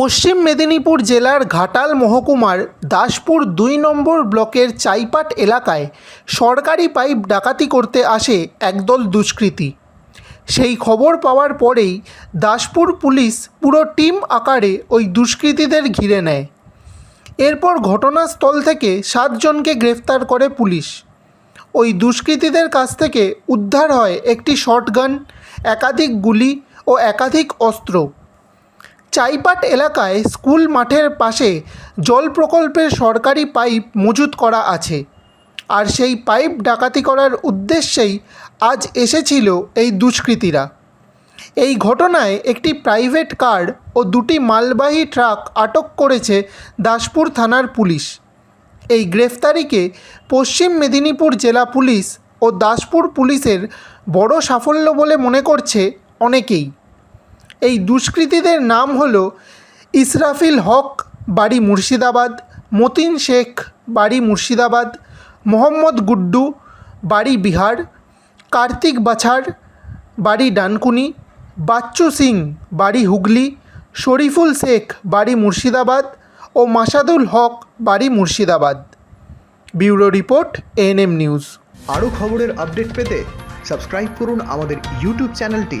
পশ্চিম মেদিনীপুর জেলার ঘাটাল মহকুমার দাসপুর দুই নম্বর ব্লকের চাইপাট এলাকায় সরকারি পাইপ ডাকাতি করতে আসে একদল দুষ্কৃতী। সেই খবর পাওয়ার পরেই দাসপুর পুলিশ পুরো টিম আকারে ওই দুষ্কৃতীদের ঘিরে নেয়। এরপর ঘটনাস্থল থেকে সাতজনকে গ্রেফতার করে পুলিশ। ওই দুষ্কৃতীদের কাছ থেকে উদ্ধার হয় একটি শটগান, একাধিক গুলি ও একাধিক অস্ত্র। চাইপাট এলাকায় স্কুল মাঠের পাশে জল প্রকল্পের সরকারি পাইপ মজুত করা আছে। আর সেই পাইপ ডাকাতি করার উদ্দেশ্যেই আজ এসেছিল এই দুষ্কৃতীরা। এই ঘটনায় একটি প্রাইভেট কার ও দুটি মালবাহী ট্রাক আটক করেছে দাসপুর থানার পুলিশ। এই গ্রেফতারিকে পশ্চিম মেদিনীপুর জেলা পুলিশ ও দাসপুর পুলিশের বড় সাফল্য বলে মনে করছে অনেকেই। এই দুষ্কৃতীদের নাম হল ইসরাফিল হক, বাড়ি মুর্শিদাবাদ, মতিন শেখ, বাড়ি মুর্শিদাবাদ, মোহাম্মদ গুড্ডু, বাড়ি বিহার, কার্তিক বাছার, বাড়ি ডানকুনি, বাচ্চু সিং, বাড়ি হুগলি, শরীফুল শেখ, বাড়ি মুর্শিদাবাদ ও মাসাদুল হক, বাড়ি Murshidabad. Bureau report ANM news. আরও খবরের আপডেট পেতে সাবস্ক্রাইব করুন আমাদের ইউটিউব চ্যানেলটি।